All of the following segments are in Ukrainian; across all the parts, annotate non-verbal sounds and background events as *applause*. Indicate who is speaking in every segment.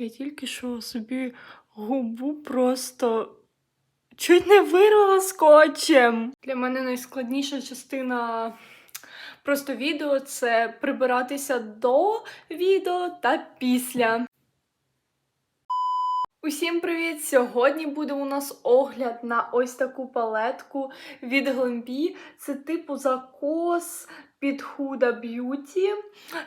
Speaker 1: Я тільки що собі губу просто чуть не вирвала скотчем. Для мене найскладніша частина просто відео це прибиратися до відео та після. Усім привіт! Сьогодні буде у нас огляд на ось таку палетку від Glambi. Це типу закос під Huda Beauty.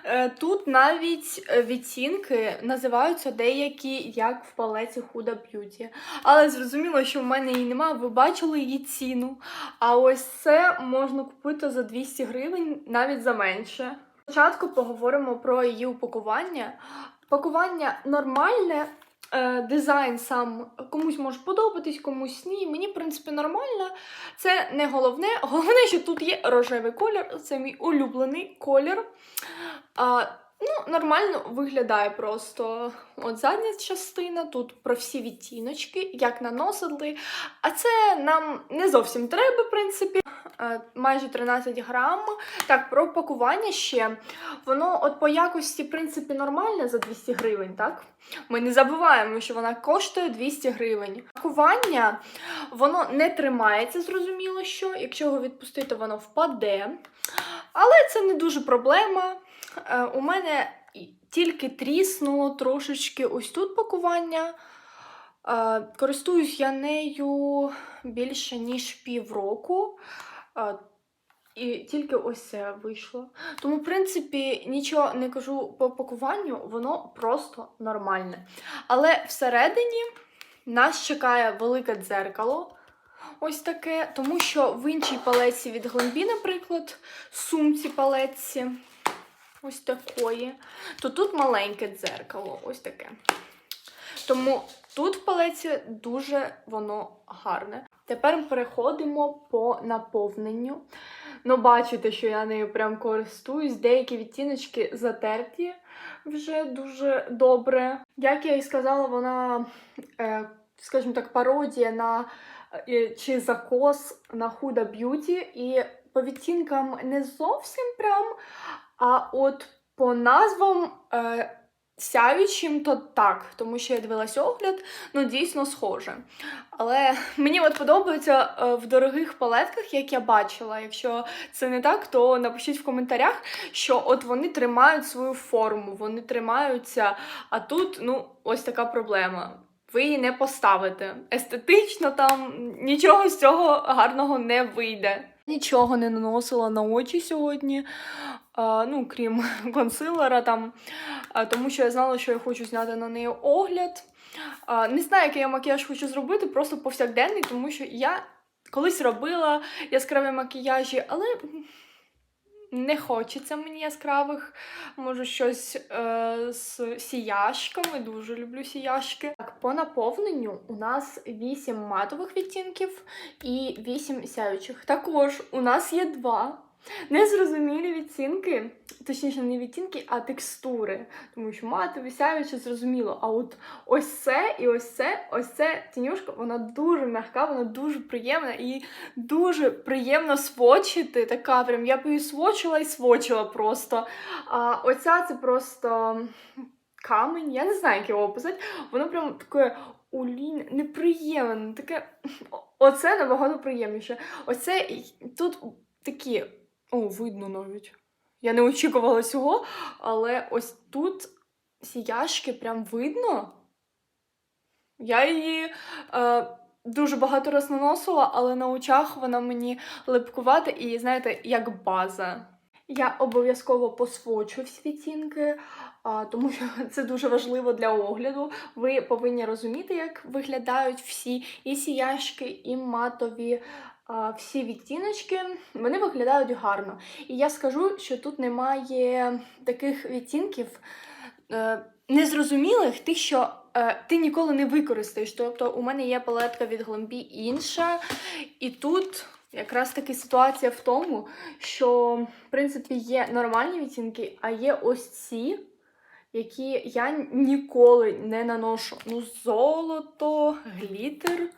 Speaker 1: Е, Тут навіть е, відтінки називаються деякі як в палеці Huda Beauty. Але зрозуміло, що в мене її немає, ви бачили її ціну. А ось це можна купити за 200 гривень, навіть за менше. Спочатку поговоримо про її упакування. Пакування нормальне, дизайн сам комусь може подобатись, комусь ні. Мені, в принципі, нормально. Це не головне. Головне, що тут є рожевий колір, це мій улюблений колір. Ну, нормально виглядає просто от задня частина, тут про всі відтіночки, як наносили. А це нам не зовсім треба, в принципі. Е, Майже 13 грам. Так, про пакування ще. Воно от по якості, в принципі, нормальне за 200 гривень, так? Ми не забуваємо, що вона коштує 200 гривень. Пакування воно не тримається, зрозуміло, що якщо його відпустити, воно впаде. Але це не дуже проблема. Е, У мене тільки тріснуло трошечки ось тут пакування. Е, Користуюсь я нею більше ніж півроку. Е, І тільки ось це вийшло. Тому, в принципі, нічого не кажу по пакуванню, воно просто нормальне. Але всередині нас чекає велике дзеркало. Ось таке, тому що в іншій палеці від Glambi, наприклад, сумці палеці, ось такої, то тут маленьке дзеркало, ось таке. Тому тут в палеці дуже воно гарне. Тепер переходимо по наповненню. Ну, бачите, що я нею прям користуюсь. Деякі відтіночки затерті вже дуже добре. Як я і сказала, вона, е, скажімо так, пародія на е, чи закос на Huda Beauty. І по відтінкам не зовсім прям, а от по назвам. Е, Сяючим, то так, тому що я дивилась огляд, ну дійсно схоже. Але мені от подобається е, в дорогих палетках, як я бачила. Якщо це не так, то напишіть в коментарях, що от вони тримають свою форму, вони тримаються, а тут ну ось така проблема. Ви її не поставите. Естетично там нічого з цього гарного не вийде. Нічого не наносила на очі сьогодні, ну крім *laughs* консилера там, тому що я знала, що я хочу зняти на неї огляд. Не знаю, який я макіяж хочу зробити, просто повсякденний, тому що я колись робила яскраві макіяжі, але не хочеться мені яскравих. Може, щось е, з сіяшками. Дуже люблю сіяшки. Так, по наповненню у нас 8 матових відтінків і 8 сяючих. Також у нас є два. Незрозумілі відтінки, точніше, не відтінки, а текстури. Тому що матові, сяючі, зрозуміло. А от ось це і ось це, ось це тінюшка, вона дуже м'яка, вона дуже приємна і дуже приємно свочити. Така прям я б її свочила і свочила просто. А оця це просто камень, я не знаю, як його описати. Воно прям таке улінь, неприємне, таке. Оце набагато приємніше. Оце тут такі. О, видно навіть. Я не очікувала цього, але ось тут сіяшки прям видно. Я її е, дуже багато раз наносила, але на очах вона мені липкувата і, знаєте, як база. Я обов'язково посвочу всі відтінки, тому що *laughs* це дуже важливо для огляду. Ви повинні розуміти, як виглядають всі і сіяшки, і матові. Всі відтіночки вони виглядають гарно. І я скажу, що тут немає таких відтінків е, незрозумілих, тих, що е, ти ніколи не використаєш. Тобто, у мене є палетка від Glambi інша, і тут якраз таки ситуація в тому, що в принципі є нормальні відтінки, а є ось ці. Які я ніколи не наношу. Ну, золото, глітер.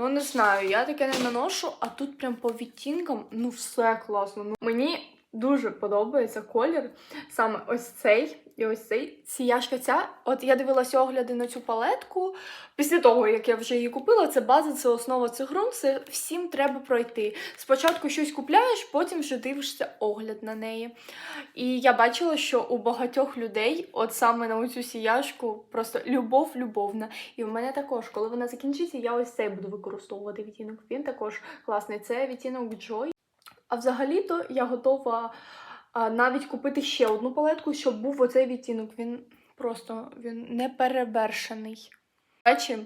Speaker 1: Ну, не знаю, я таке не наношу, а тут прям по відтінкам, ну, все класно. Ну, мені дуже подобається колір, саме ось цей. І ось цей сіяшка ця. От я дивилася огляди на цю палетку. Після того, як я вже її купила, це база, це основа цих ґрунт, це всім треба пройти. Спочатку щось купляєш, потім вже дивишся огляд на неї. І я бачила, що у багатьох людей, от саме на оцю сіяшку, просто любов любовна. І в мене також, коли вона закінчиться, я ось цей буду використовувати відтінок. Він також класний. Це відтінок Joy. А взагалі-то я готова а, навіть купити ще одну палетку, щоб був оцей відтінок. Він просто він не перевершений. Речі,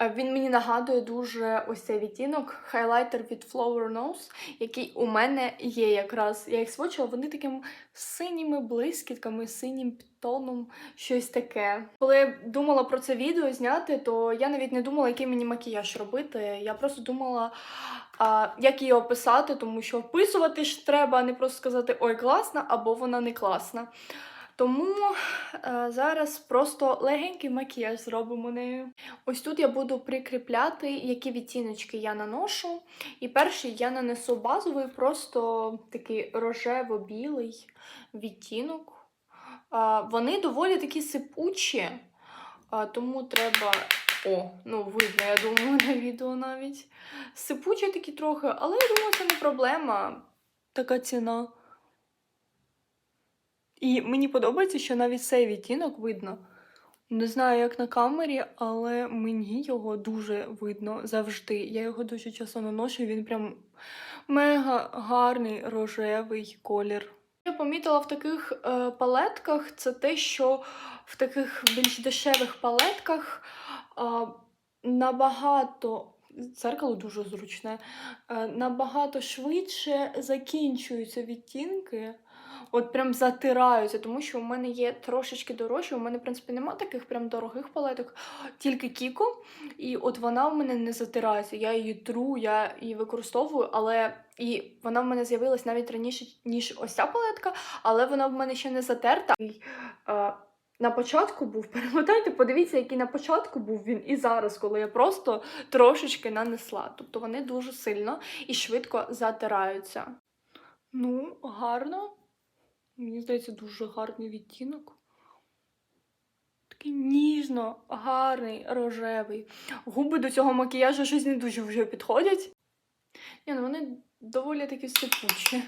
Speaker 1: е, він мені нагадує дуже ось цей відтінок хайлайтер від Flower Nose, який у мене є якраз. Я їх свочила, вони такими синіми блискітками, синім підтоном, щось таке. Коли я думала про це відео зняти, то я навіть не думала, який мені макіяж робити. Я просто думала, а, як її описати, тому що описувати ж треба, а не просто сказати ой, класна або вона не класна. Тому е, зараз просто легенький макіяж зробимо нею. Ось тут я буду прикріпляти, які відтіночки я наношу. І перший я нанесу базовий, просто такий рожево-білий відтінок. А, вони доволі такі сипучі, а, тому треба. О, ну видно, я думаю, *laughs* на відео навіть. Сипучі такі трохи, але я думаю, це не проблема. Така ціна. І мені подобається, що навіть цей відтінок видно. Не знаю, як на камері, але мені його дуже видно завжди. Я його дуже часто наношу, він прям мега гарний рожевий колір. Я помітила в таких е, палетках це те, що в таких більш дешевих палетках е, набагато. Дзеркало дуже зручне, е, набагато швидше закінчуються відтінки от прям затираються, тому що у мене є трошечки дорожче. У мене, в принципі, нема таких прям дорогих палеток, тільки Кіко. І от вона в мене не затирається. Я її тру, я її використовую, але і вона в мене з'явилась навіть раніше, ніж ось ця палетка, але вона в мене ще не затерта. На початку був, *laughs* перемотайте, подивіться, який на початку був він і зараз, коли я просто трошечки нанесла. Тобто вони дуже сильно і швидко затираються. Ну, гарно. Мені здається, дуже гарний відтінок. Такий ніжно, гарний, рожевий. Губи до цього макіяжу щось не дуже вже підходять. Ні, ну вони доволі такі сипучі.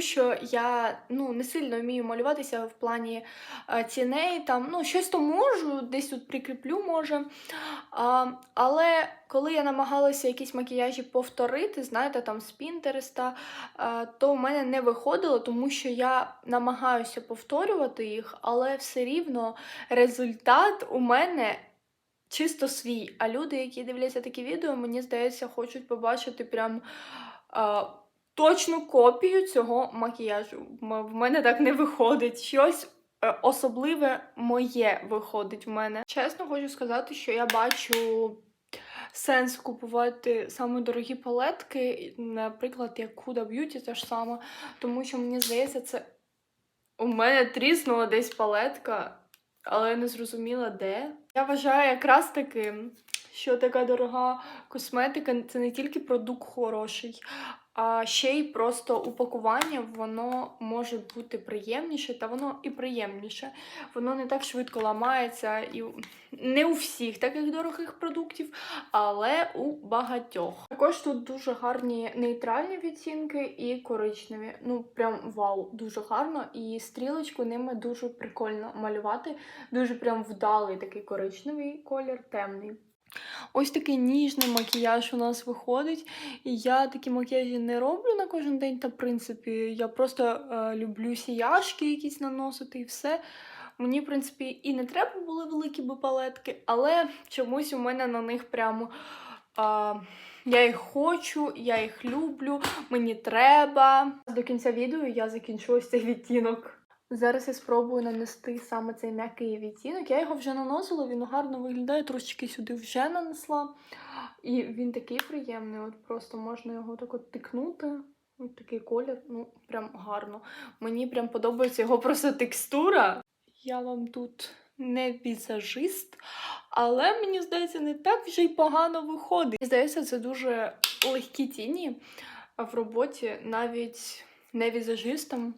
Speaker 1: Що я ну, не сильно вмію малюватися в плані е, ціней, там, ну, щось то можу, десь тут прикріплю, може. А, але коли я намагалася якісь макіяжі повторити, знаєте, там з Пінтереста, е, то в мене не виходило, тому що я намагаюся повторювати їх, але все рівно результат у мене. Чисто свій. А люди, які дивляться такі відео, мені здається, хочуть побачити прям а, точну копію цього макіяжу. В мене так не виходить. Щось е, особливе моє виходить в мене. Чесно хочу сказати, що я бачу сенс купувати саме дорогі палетки, наприклад, як Huda Beauty, те ж саме, тому що мені здається, це у мене тріснула десь палетка, але я не зрозуміла де. Я вважаю якраз таки, що така дорога косметика це не тільки продукт хороший, а ще й просто упакування воно може бути приємніше, та воно і приємніше. Воно не так швидко ламається, і не у всіх таких дорогих продуктів, але у багатьох. Також тут дуже гарні нейтральні відтінки і коричневі. Ну, прям вау, дуже гарно. І стрілочку ними дуже прикольно малювати. Дуже прям вдалий такий коричневий колір, темний. Ось такий ніжний макіяж у нас виходить. Я такі макіяжі не роблю на кожен день, та в принципі, я просто е, люблю сіяшки якісь наносити і все. Мені, в принципі, і не треба були великі би палетки, але чомусь у мене на них прямо. А, я їх хочу, я їх люблю, мені треба. До кінця відео я закінчу ось цей відтінок. Зараз я спробую нанести саме цей м'який відтінок. Я його вже наносила, він гарно виглядає, трошечки сюди вже нанесла. І він такий приємний, от просто можна його так от тикнути. Ось такий колір, ну прям гарно. Мені прям подобається його просто текстура. Я вам тут не візажист, але мені здається, не так вже й погано виходить. Здається, це дуже легкі тіні в роботі, навіть не візажистам,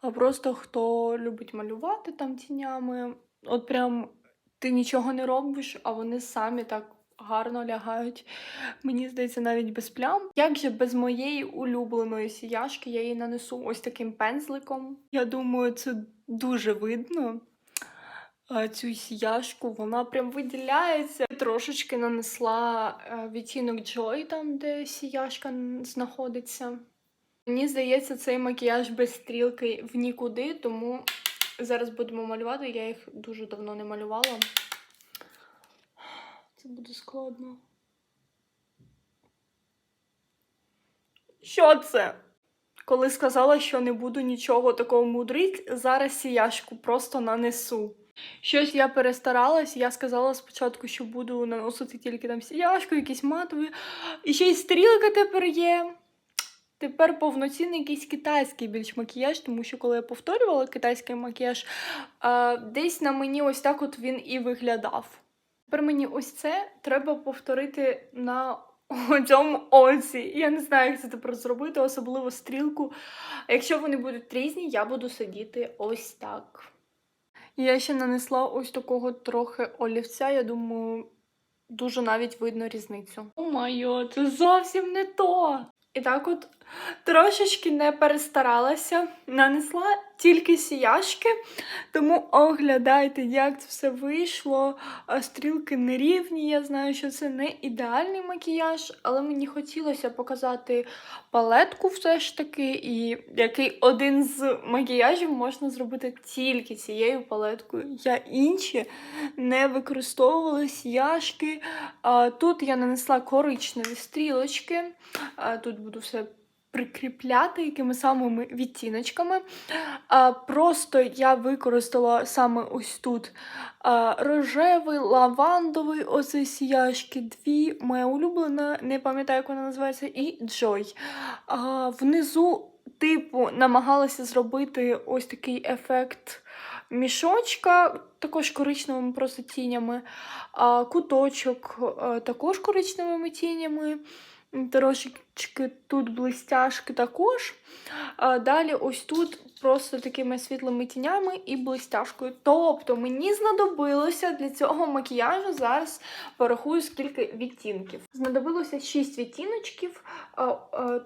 Speaker 1: а просто хто любить малювати там тінями. От прям ти нічого не робиш, а вони самі так гарно лягають. Мені здається, навіть без плям. Як же без моєї улюбленої сіяшки я її нанесу ось таким пензликом. Я думаю, це дуже видно. Цю сіяшку, вона прям виділяється. Трошечки нанесла е, відтінок Joy, там, де сіяшка знаходиться. Мені здається, цей макіяж без стрілки в нікуди, тому зараз будемо малювати. Я їх дуже давно не малювала. Це буде складно. Що це? Коли сказала, що не буду нічого такого мудрить, зараз сіяшку просто нанесу. Щось я перестаралась, я сказала спочатку, що буду наносити тільки там сіяшку, якісь матові. І ще й стрілка тепер є. Тепер повноцінний якийсь китайський більш макіяж, тому що коли я повторювала китайський макіяж, десь на мені ось так от він і виглядав. Тепер мені ось це треба повторити на *laughs* цьому оці. Я не знаю, як це тепер зробити, особливо стрілку. Якщо вони будуть різні, я буду сидіти ось так. Я ще нанесла ось такого трохи олівця, я думаю, дуже навіть видно різницю. О майо, це зовсім не то. І так от трошечки не перестаралася, нанесла тільки сіяшки, тому оглядайте, як це все вийшло. Стрілки нерівні. Я знаю, що це не ідеальний макіяж, але мені хотілося показати палетку все ж таки, і який один з макіяжів можна зробити тільки цією палеткою. Я інші не використовувала сіяшки. Тут я нанесла коричневі стрілочки. Тут буду все прикріпляти якими самими відтіночками. А, Просто я використала саме ось тут а, рожевий, лавандовий, оце сіяшки, дві. Моя улюблена, не пам'ятаю, як вона називається, і. А, Внизу, типу, намагалася зробити ось такий ефект мішочка, також коричневими просто тінями, а, куточок а, також коричневими тінями. Трошечки тут блистяшки також. А далі ось тут просто такими світлими тінями і блистяшкою. Тобто мені знадобилося для цього макіяжу, зараз порахую, скільки відтінків. Знадобилося 6 відтіночків,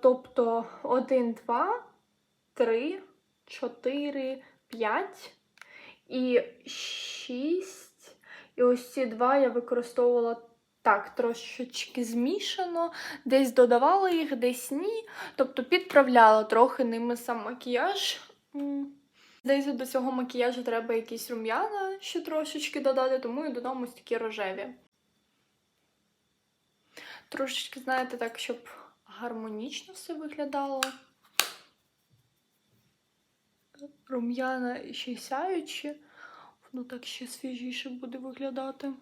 Speaker 1: тобто 1, 2, 3, 4, 5 і 6. І ось ці два я використовувала так, трошечки змішано, десь додавала їх, десь ні. Тобто підправляла трохи ними сам макіяж. Здається, до цього макіяжу треба якісь рум'яна ще трошечки додати, тому і додам ось такі рожеві. Трошечки, знаєте, так, щоб гармонічно все виглядало. Рум'яна ще сяючі, воно так ще свіжіше буде виглядати.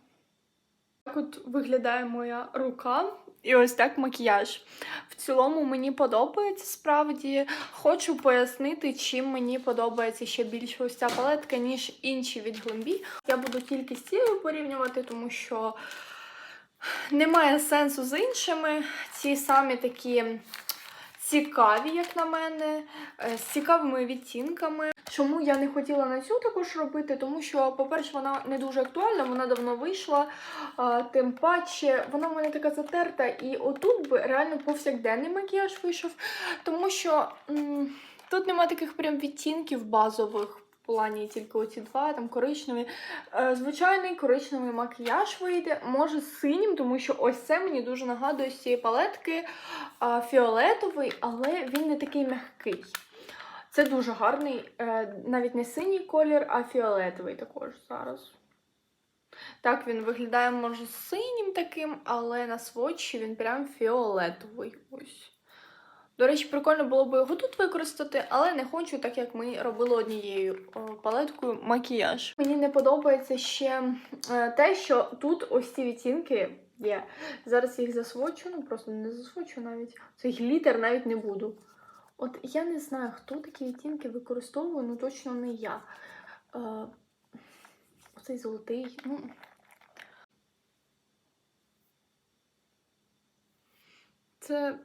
Speaker 1: Так от виглядає моя рука. І ось так макіяж. В цілому мені подобається справді. Хочу пояснити, чим мені подобається ще більше ось ця палетка, ніж інші від Glambi. Я буду тільки з цією порівнювати, тому що немає сенсу з іншими. Ці самі такі цікаві, як на мене, е, з цікавими відтінками. Чому я не хотіла на цю також робити? Тому що, по-перше, вона не дуже актуальна, вона давно вийшла. А, тим паче, вона в мене така затерта, і отут би реально повсякденний макіяж вийшов. Тому що м, тут немає таких прям відтінків базових. В плані тільки оці два, там коричневі. Е, звичайний коричневий макіяж вийде, може з синім, тому що ось це мені дуже нагадує з цієї палетки фіолетовий, але він не такий м'який. Це дуже гарний, е, навіть не синій колір, а фіолетовий також зараз. Так, він виглядає, може, синім таким, але на сводчі він прям фіолетовий. Ось. До речі, прикольно було б його тут використати, але не хочу, так як ми робили однією о, палеткою макіяж. Мені не подобається ще е, те, що тут ось ці відтінки є. Зараз їх засвочу, ну просто не засвочу навіть. Цей глітер навіть не буду. От я не знаю, хто такі відтінки використовує, ну точно не я. Е, цей золотий. Ну. Це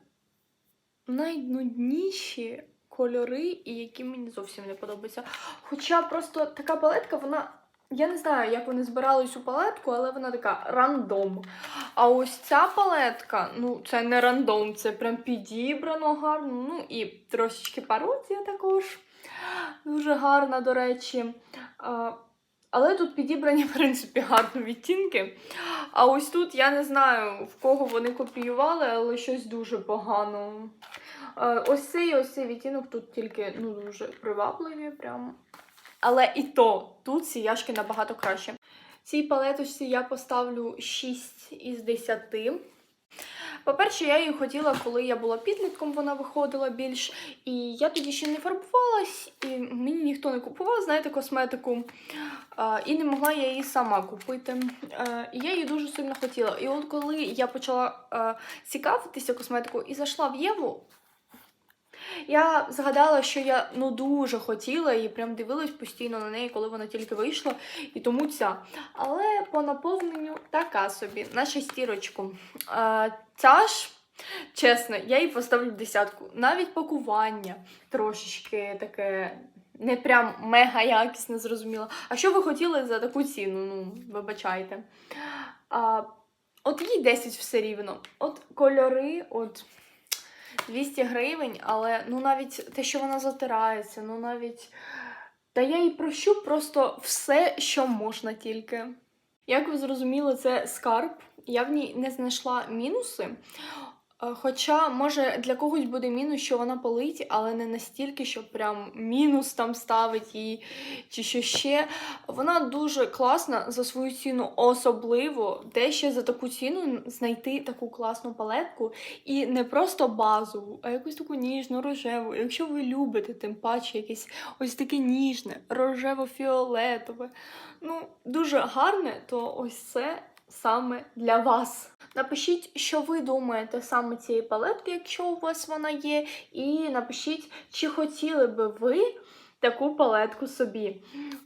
Speaker 1: найнудніші кольори, і які мені зовсім не подобаються. Хоча просто така палетка, вона. Я не знаю, як вони збирали цю палетку, але вона така рандом. А ось ця палетка, ну, це не рандом, це прям підібрано гарно. Ну і трошечки пародія також. Дуже гарна, до речі. А, але тут підібрані, *laughs* в принципі, гарно відтінки. А ось тут я не знаю, в кого вони копіювали, але щось дуже погано. Е, Ось цей ось цей відтінок тут тільки ну, дуже привабливі. Прям. Але і то тут сіяшки набагато краще. Цій палеточці я поставлю 6 із 10. По-перше, я її хотіла, коли я була підлітком, вона виходила більш. І я тоді ще не фарбувалась, і мені ніхто не купував, знаєте, косметику. І не могла я її сама купити. І я її дуже сильно хотіла. І от коли я почала цікавитися косметикою і зайшла в Єву, я згадала, що я ну дуже хотіла і прям дивилась постійно на неї, коли вона тільки вийшла, і тому ця. Але по наповненню така собі, на шестірочку. А, ця ж, чесно, я їй поставлю десятку. Навіть пакування трошечки таке. Не прям мега якісне, зрозуміло. А що ви хотіли за таку ціну? Ну, вибачайте. А, от їй 10 все рівно. От кольори, от 200 гривень, але ну навіть те, що вона затирається, ну навіть. Та я їй прощу просто все, що можна тільки. Як ви зрозуміли, це скарб. Я в ній не знайшла мінуси. Е, Хоча, може, для когось буде мінус, що вона полить, але не настільки, що прям мінус там ставить їй чи що ще. Вона дуже класна за свою ціну, особливо де ще за таку ціну знайти таку класну палетку і не просто базову, а якусь таку ніжну, рожеву. Якщо ви любите, тим паче якесь ось таке ніжне, рожево-фіолетове. Ну, дуже гарне, то ось це саме для вас. Напишіть, що ви думаєте саме цієї палетки, якщо у вас вона є, і напишіть, чи хотіли би ви таку палетку собі.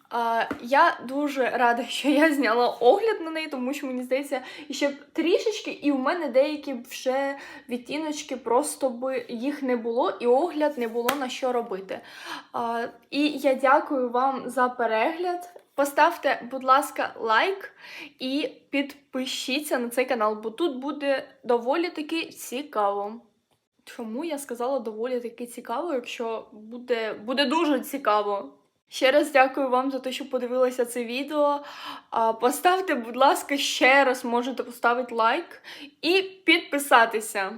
Speaker 1: А, я дуже рада, що я зняла огляд на неї, тому що мені здається, ще трішечки, і у мене деякі вже відтіночки просто би їх не було, і огляд не було на що робити. А, і я дякую вам за перегляд. Поставте, будь ласка, лайк і підпишіться на цей канал, бо тут буде доволі таки цікаво. Чому я сказала доволі таки цікаво, якщо буде, буде дуже цікаво. Ще раз дякую вам за те, що подивилися це відео. Поставте, будь ласка, ще раз можете поставити лайк і підписатися.